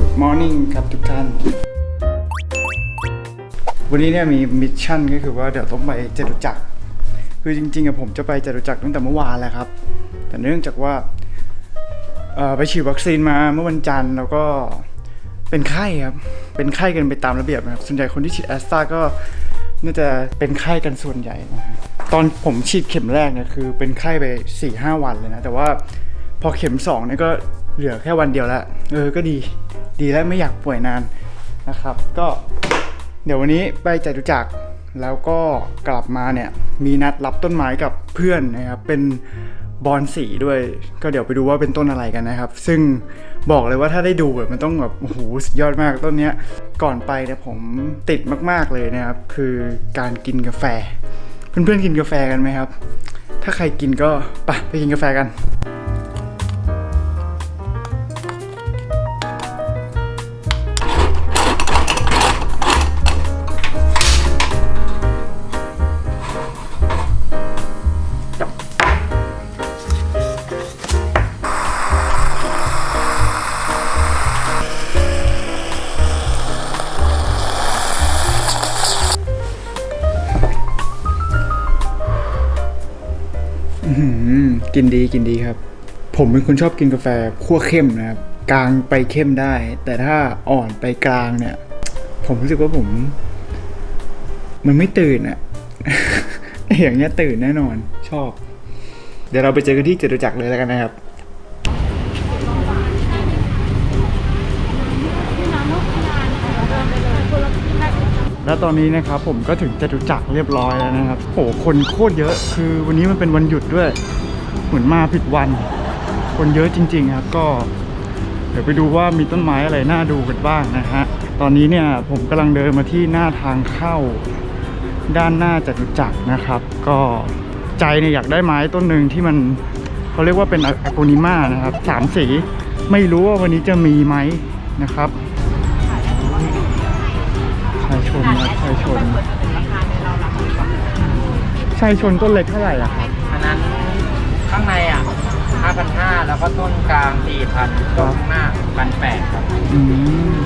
Good morning ครับทุกท่าน วันนี้เนี่ยมีมิชชั่นก็คือว่าเดี๋ยวต้องไปจตุจักร คือจริงๆอะผมจะไปจตุจักรตั้งแต่เมื่อวานแล้วครับ แต่เนื่องจากว่าไปฉีดวัคซีนมาเมื่อวันจันทร์แล้วก็เป็นไข้ครับ เป็นไข้กันไปตามระเบียบนะครับ ส่วนใหญ่คนที่ฉีดแอสตราก็น่าจะเป็นไข้กันส่วนใหญ่นะฮะตอนผมฉีดเข็มแรกเนี่ยคือเป็นไข้ไป4ี่ห้าวันเลยนะ แต่ว่าพอเข็ม2เนี่ยก็ เหลือแค่วันเดียวแล้วเออก็ดี ดีแล้วไม่อยากป่วยนานนะครับ ก็เดี๋ยววันนี้ไปจตุจักรแล้วก็กลับมาเนี่ยมีนัดรับต้นไม้กับเพื่อนนะครับเป็นบอนสีด้วย ก็เดี๋ยวไปดูว่าเป็นต้นอะไรกันนะครับ ซึ่งบอกเลยว่าถ้าได้ดูแบบมันต้องแบบโอ้โหสุดยอดมากต้นเนี้ยก่อนไปเนี่ยผมติดมาก ๆเลยนะครับ คือการกินกาแฟ เพื่อนๆกินกาแฟกันไหมครับ ถ้าใครกินก็ไปไปกินกาแฟกัน ดีกินดีครับ ผมเป็นคนชอบกินกาแฟคั่วเข้มนะครับ กลางไปเข้มได้ แต่ถ้าอ่อนไปกลางเนี่ย ผมรู้สึกว่าผม มันไม่ตื่นอะอย่างเงี้ยตื่นแน่นอนชอบ เดี๋ยวเราไปเจอกันที่จตุจักรเลยแล้วกันนะครับแล้วตอนนี้นะครับผมก็ถึงจตุจักรเรียบร้อยแล้วนะครับโอ้คนโคตรเยอะ คือวันนี้มันเป็นวันหยุดด้วย เหมือนมาผิดวัน คนเยอะจริง ๆ ครับ ก็ เดี๋ยวไปดูว่ามีต้นไม้อะไรน่าดูกันบ้างนะฮะ ตอนนี้เนี่ยผมกำลังเดินมาที่หน้าทางเข้า ด้านหน้าจตุจักรนะครับ ก็ใจเนี่ยอยากได้ไม้ต้นหนึ่งที่มันเขาเรียกว่าเป็นอะโกนิมานะครับสามสีไม่รู้ว่าวันนี้จะมีไหมนะครับชายชนนะชายชนชายชนต้นเล็กเท่าไหร่อะครับ ข้างในอะ5,500 แล้วก็ต้นกลาง4,000ต้นข้างหน้า1,800ครับอืม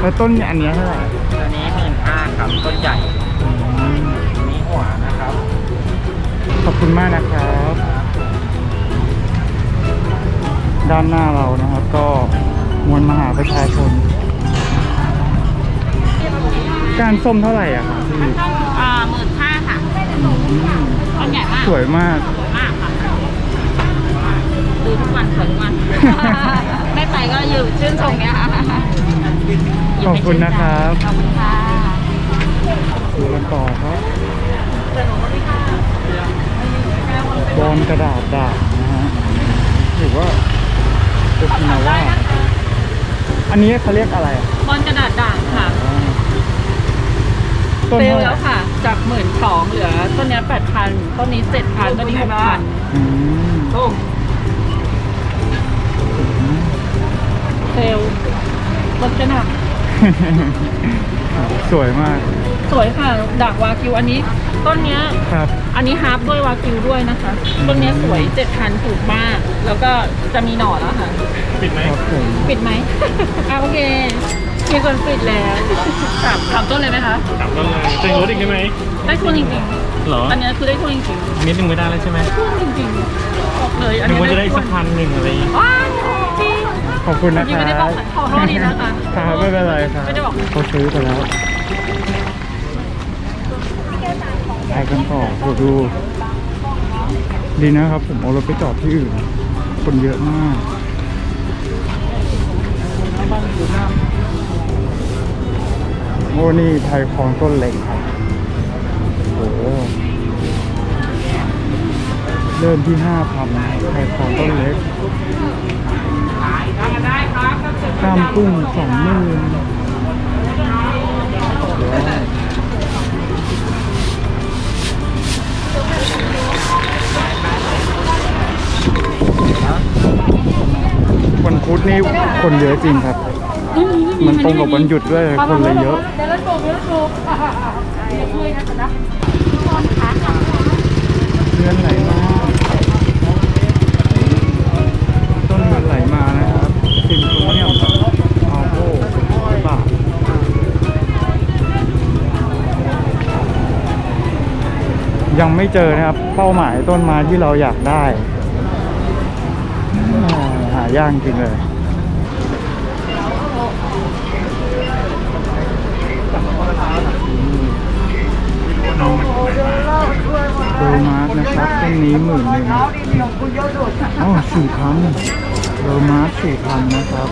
แล้วต้นอันเนี้ยเท่าไหร่ตัวนี้1,500ครับต้นใหญ่อืมมีหัวนะครับ ขอบคุณมากนะครับ ด้านหน้าเรานะครับ ก็มวลมหาประชาชน การส้มเท่าไหร่อะครับพี่อ่าหมื่นห้าค่ะ อืมต้นใหญ่มาก สวยมากสวยมากค่ะ ดูทุกวันสวยทุกวัน ไม่ไปก็อยู่ชื่นชมเนี้ยค่ะขอบคุณนะครับ ขอบคุณค่ะดูกันต่อครับบอลกระดาษดาบนะฮะหรือว่าโอกินาว่า อันนี้เขาเรียกอะไรอะบอลกระดาษด่างค่ะต้นเซลเท่าล์ไหร่แล้วค่ะ จากหมื่นสองเหลือต้นเนี้แปดพันต้นนี้เจ็ดพันต้นนี้หกพัน อืม เซลล์รถกระหน่สวยมากำสวยค่ะด่างวากิวอันนี้ต้นเนี้ย ครับ อันนี้ฮาร์ปด้วยวากิวด้วยนะคะ ต้นเนี้ยสวยเจ็ดพันถูกมาก แล้วก็จะมีหน่อแล้วค่ะครับผมปิดไหม อะโอเค มีคนปิดแล้วสามสามต้นเลยไหมคะ ถามต้นเลยจะลดอีกได้ไหมได้ทุนจริงเหรอๆ อันเนี้ยคือได้ทุนจริงนิดนึงไม่ได้แล้วใช่ไหมๆทุนจริงๆบอกเลย อันนึกเนี้ยว่าจะได้อีกทุสักพันหนึ่งอะไรอย่างงี้ ว้าวจริง ขอบคุณนะคยังรัไม่ได้บอกบขอโทษดีนะคะครับไม่เป็นไรครับไม่ได้บอก เขาซื้อไปแล้วไปกันต่อโหดู ดีนะครับ ผมเอารถไปจอดที่อื่น คนเยอะมาก โอ้นี่ไทยคองต้นเล็กครับโอ้โหเริ่มที่ห้าพันไทยคองต้นเล็ก กล้ามกุ้งสองหมื่นวันพุธนี่คนเยอะจริงครับ มันตรงกับวันหยุดด้วยคนเลยเยอะเดี๋ยวเราโชว์เดี๋ยวเราโชว์เดี๋ยวช่วยนะจ๊ะเงินไหลมาต้นเงินไหลมาน ยังไม่เจอนะครับ เป้าหมายต้นไม้ที่เราอยากได้อ่าหายากจริงเลยโดมาร์กนะครับต้นนี้หมื่นหนึ่งอ๋อสี่พันโดมาร์กสี่พันนะครับ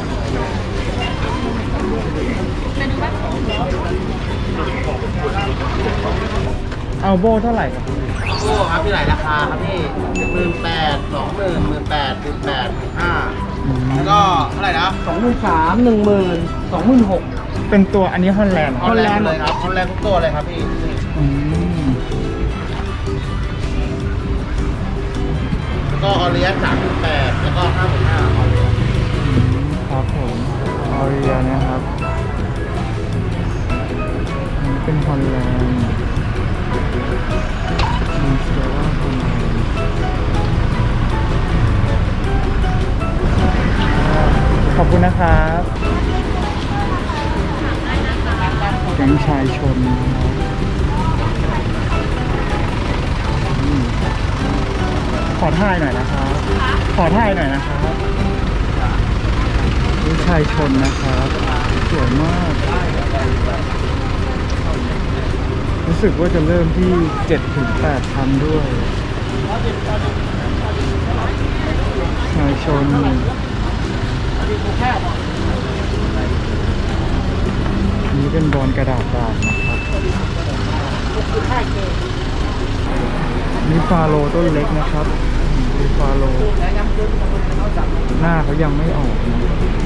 เอาโบเท่าไหร่ครับโอ้ครับพี่หลายราคาครับพี่หมื่นแปดสองหมื่นหมื่นแปดหมื่นแปดหมื่นห้าแล้วก็เท่าไหร่นะสองหมื่นสามหนึ่งหมื่นสองหมื่นหกเป็นตัวอันนี้ฮอลแลนด์ฮอลแลนด์เลยครับฮอลแลนด์ทุกตัวเลยครับพี่อืมแล้วก็ออเรียสามหมื่นแปดแล้วก็ห้าหมื่นห้าออเรียครับผมออเรียนะครับอันนี้เป็นฮอลแลนด์ ขอบคุณนะครับแก๊งชายชนขอท่ายหน่อยนะครับ ขอท่ายหน่อยนะครับนี่ชายชนนะครับ สวยมาก รู้สึกว่าจะเริ่มที่7ถึง8พันด้วยชายชนนี้เป็นบอลกระดาษดางนะครับนี่ฟาโลต้นเล็กนะครับนี่ฟาโลหน้าเขายังไม่ออกนะ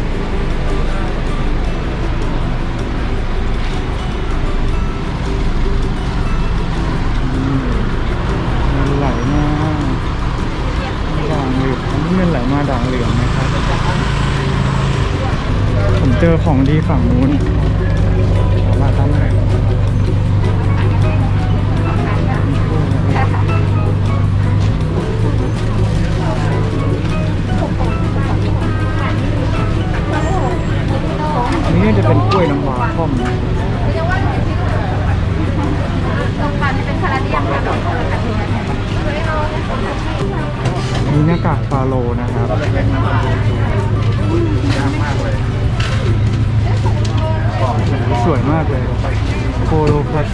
อของดีฝั่งนู้นเอามาตั้งไหนนนี้จะเป็นกล้วยน้ำว้าค่อมมีหน้ากากฟาโลนะครั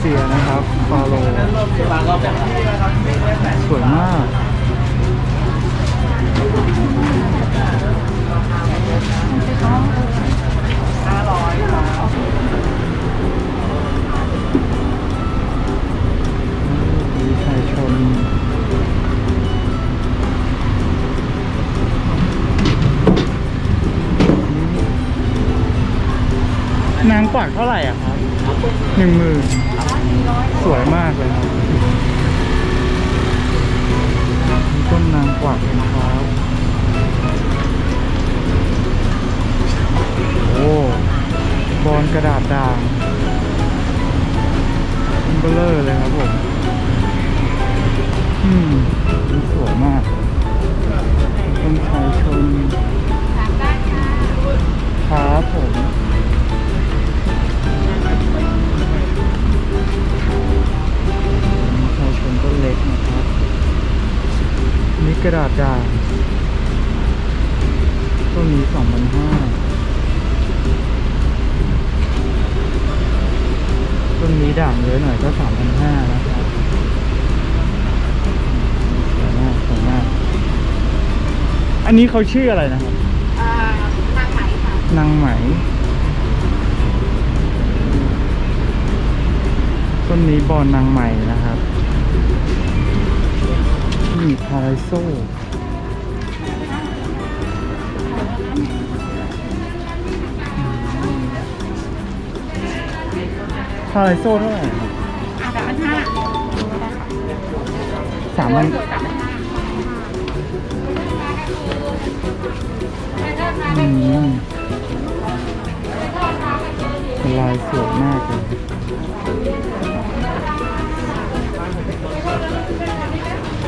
ซียนะครับฟาโลสวยมากมีชายชนนางกวักเท่าไหร่อะครับหนึ่งหมื่น สวยมากเลยนะมีต้นนางกวักนะครับโอ้บอลกระดาษด่างเบลเลอร์เลยครับผม อะหน่อยก็สามพันห้านะครับสวยมากสวยมากอันนี้เขาชื่ออะไรนะครับนางไหม ต้นนี้บอนนางไหมนะครับนี่พาราโซพาราโซเท่าไหร่ครับ สามพันอืมลายสวยมากเลย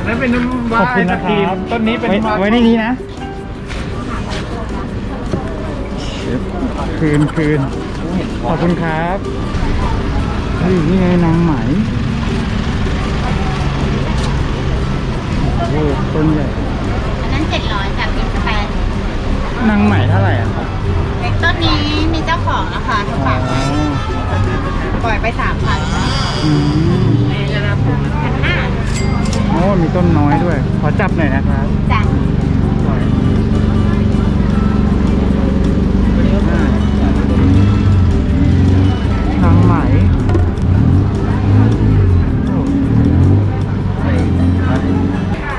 นั่นเป็นน้ำขว้าอบคุณนะคทีรับต้นนี้เป็นไว้น้ำว้าไว้ในนี้นะ คืนคืนขอบคุณครับ เฮ้ยนี่ไงนางไหมโหต้นใหญ่ อันนั้นเจ็ดร้อยจากพิมพ์สแปนนางใหม่เท่าไหร่อะครับเล็กต้นนี้มีเจ้าของแล้วค่ะทุกอ๋อฝากปล่อยไปสามพันอืมพันห้าโอ้มีต้นน้อยด้วย ขอจับหน่อยนะครับจ้ะ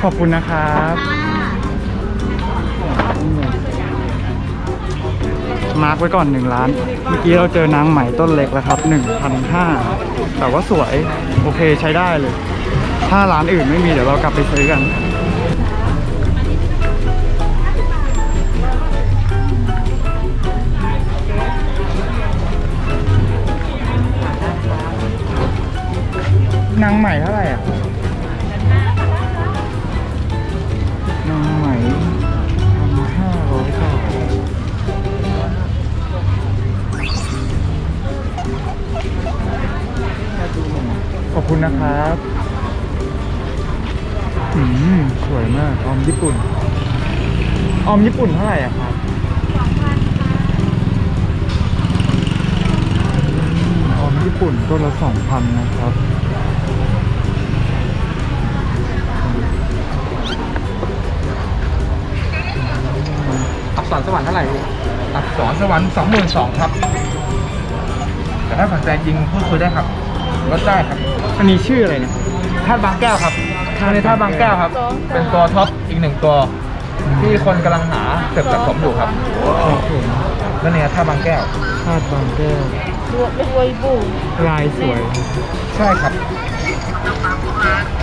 ขอบคุณนะครับมาร์กไว้ก่อน 1 ล้าน เมื่อกี้เราเจอนางไหมต้นเล็กแล้วครับ1,500แต่ว่าสวยโอเคใช้ได้เลย ถ้าร้านอื่นไม่มีเดี๋ยวเรากลับไปซื้อกันนางใหม่เท่าไหร่อะ นะครับอืมสวยมากออมญี่ปุ่น ออมญี่ปุ่นเท่าไหร่อะครับออมญี่ปุ่นต้นละสองพันนะครับอักษรสวรรค์เท่าไหร่อักษรสวรรค์สองหมื่นสองครับ แต่ถ้าสนใจจริงพูดคุยได้ครับลดได้ครับ อันนี้ชื่ออะไรเนี่ยธาตุบางแก้วครับทางในธาตุบางแก้วครับ เป็นตัวท็อปอีกหนึ่งตัว ที่คนกำลังหาเก็บสะสมอยู่ครับครับผมแล้วเนี่ยธาตุบางแก้ว ธาตุบางแก้วรวรวยบุ๋ลายสวย ใช่ครับ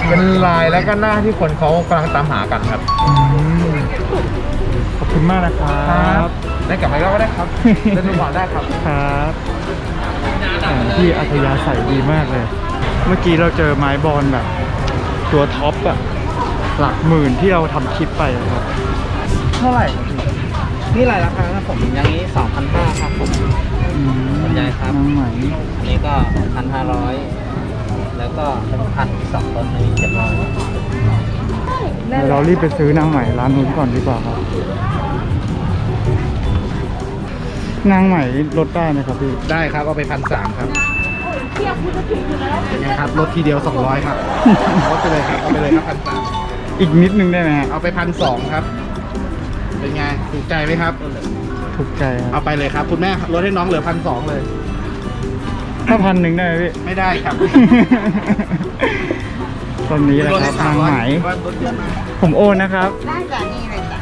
เป็นลายแล้วก็หน้าที่คนเขากำลังตามหากันครับ อืมขอบคุณมากนะครับได้กลับมาก็ได้ครับ ได้ดูก่อนได้ครับ ครับแผนที่อัธยาศัยดีมากเลย เมื่อกี้เราเจอไม้บอลแบบ ตัวท็อปอะหลักหมื่นที่เราทำคลิปไปอะครับ เท่าไหร่ครับพี่นี่รายราคาครับผมอย่างนี้สองพันห้าครับผมอืมสนใจครับ น้องไหมอันนี้ก็พันห้าร้อยแล้วก็เป็นพันสองต้นนี้เจ็ดร้อยเดี๋ยวเรารีบไปซื้อนางใหม่ร้านนู้นก่อนดีกว่าครับ นางใหม่ลดได้ไหมครับพี่ ได้ครับ เอาไปพันสามครับ เป็นไงครับลดทีเดียวสองร้อยครับลดไปเลยครับ เอาไปเลยครับพันสามอีกนิดนึงได้ไหมฮะเอาไปพันสองครับ เป็นไง ถูกใจไหมครับ ถูกใจคเอารับไปเลยครับ คุณแม่ลดให้น้องเหลือพันสองเลย ถ้าพันหนึ่งได้ไหมพี่ ไม่ได้ครับตอนนี้แหละครับนางไหมว่าลดเยอะมากผมโอนนะครับ ได้จ้ะนี่เลยจ้ะ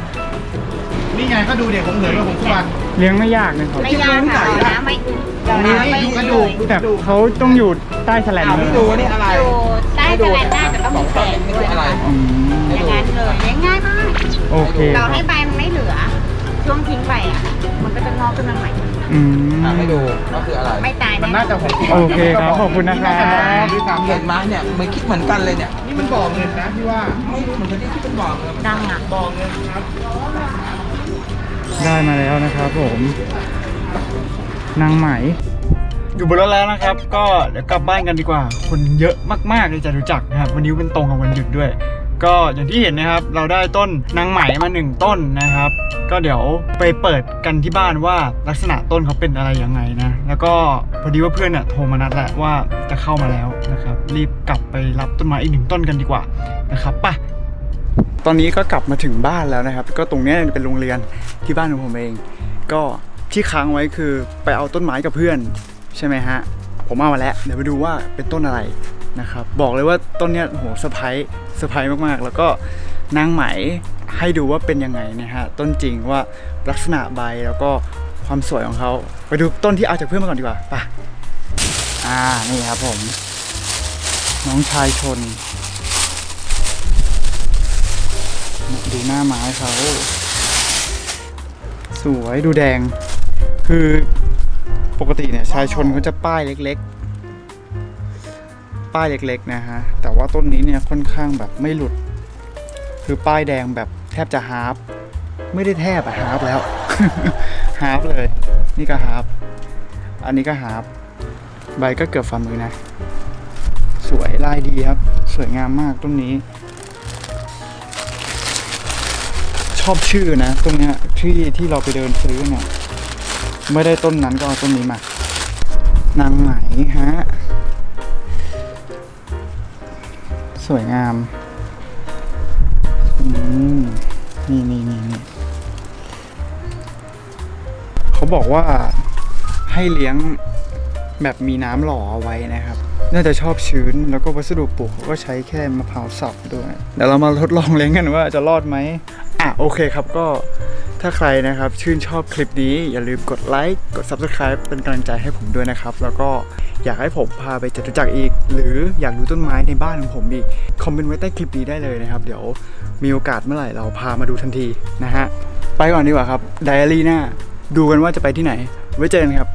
นี่ไงก็ดูเด็กผมเหลือกับผมทุกวัน เลี้ยงไม่ยากนะครับไม่ยากค่ะเอาน้ำไม่เอาน้ำไม่ดูกระดูกแต่เขาต้องอยู่ใต้แสลนอ้าวเลไม่ยดูนี่อะไรอยู่ใต้กระดานหน้าจะต้องมีแสงด้วยอะไรอืมอย่างนั้นเลยเลี้ยงง่ายมาก โอเคเราครัให้บใบมันไม่เหลือ ช่วงทิ้งไปอะ มันก็จะงอกขึ้นมาใหม่ อืมให้ดูก็คืออะไรไม่ตายมันแน่น่าจะหกโอเคครับขอบคุณนะครับด้วยซ้ำเห็นไหมเนี่ยมันคิดเหมือนกันเลยเนี่ยนี่มันบอกเงินนะพี่ว่าไม่เหมือนกันที่คิดเป็นบอกเลย ดังอะ บอกเงินครับ ได้มาแล้วนะครับผมนางไหม อยู่บนรถแล้วนะครับ ก็เดี๋ยวกลับบ้านกันดีกว่า คนเยอะมากๆเลยจะรู้จักนะครับ วันนี้เป็นตรงกับวันหยุดด้วย ก็อย่างที่เห็นนะครับ เราได้ต้นนางไหมมาหนึ่งต้นนะครับ ก็เดี๋ยวไปเปิดกันที่บ้านว่าลักษณะต้นเขาเป็นอะไรยังไงนะ แล้วก็พอดีว่าเพื่อนเนี่ยโทรมานัดแหละว่าจะเข้ามาแล้วนะครับ รีบกลับไปรับต้นไม้อีกหนึ่งต้นกันดีกว่านะครับไป ตอนนี้ก็กลับมาถึงบ้านแล้วนะครับ ก็ตรงนี้เป็นโรงเรียนที่บ้านของผมเอง ก็ที่ค้างไว้คือไปเอาต้นไม้กับเพื่อนใช่ไหมฮะ ผมเอามาแล้ว เดี๋ยวไปดูว่าเป็นต้นอะไรนะครับ บอกเลยว่าต้นเนี้ยโหเซอร์ไพรส์เซอร์ไพรส์มากๆ แล้วก็นางไหมให้ดูว่าเป็นยังไงนะฮะต้นจริงว่าลักษณะใบแล้วก็ความสวยของเขาไปดูต้นที่เอาจากเพื่อนมาก่อนดีกว่าไปอ่านี่ครับผม น้องชายชน ดูหน้าไม้เขาสวยดูแดง คือปกติเนี่ยชายชนเขาจะป้ายเล็กๆ ป้ายเล็กๆนะฮะ แต่ว่าต้นนี้เนี่ยค่อนข้างแบบไม่หลุด คือป้ายแดงแบบแทบจะฮาร์ฟไม่ได้แทบอะฮาร์ฟแล้วฮาร์ฟเลย นี่ก็ฮาร์ฟอันนี้ก็ฮาร์ฟใบก็เกือบฝ่ามือนะ สวยลายดีครับ สวยงามมากต้นนี้ ชอบชื่อนะ ตรงเนี้ยที่ที่เราไปเดินซื้อเนี่ยไม่ได้ต้นนั้นก็เอาต้นนี้มานางไหมฮะ สวยงามอืมนี่นี่นี่นี่เขาบอกว่าให้เลี้ยงแบบมีน้ำหล่อเอาไว้นะครับ น่าจะชอบชื้นแล้วก็วัสดุปลูกเขาก็ใช้แค่มะพร้าวสับด้วย เดี๋ยวเรามาทดลองเลี้ยงกันว่าจะรอดไหม อะโอเคครับก็ถ้าใครนะครับชื่นชอบคลิปนี้อย่าลืมกดไลค์กด Subscribe เป็นกำลังใจให้ผมด้วยนะครับ แล้วก็อยากให้ผมพาไปจตุจักรอีก หรืออยากดูต้นไม้ในบ้านของผมอีก คอมเมนต์ไว้ใต้คลิปนี้ได้เลยนะครับ เดี๋ยวมีโอกาสเมื่อไหร่เราพามาดูทันทีนะฮะ ไปก่อนดีกว่าครับไดอารี่หน้า ดูกันว่าจะไปที่ไหน ไว้เจอกันครับ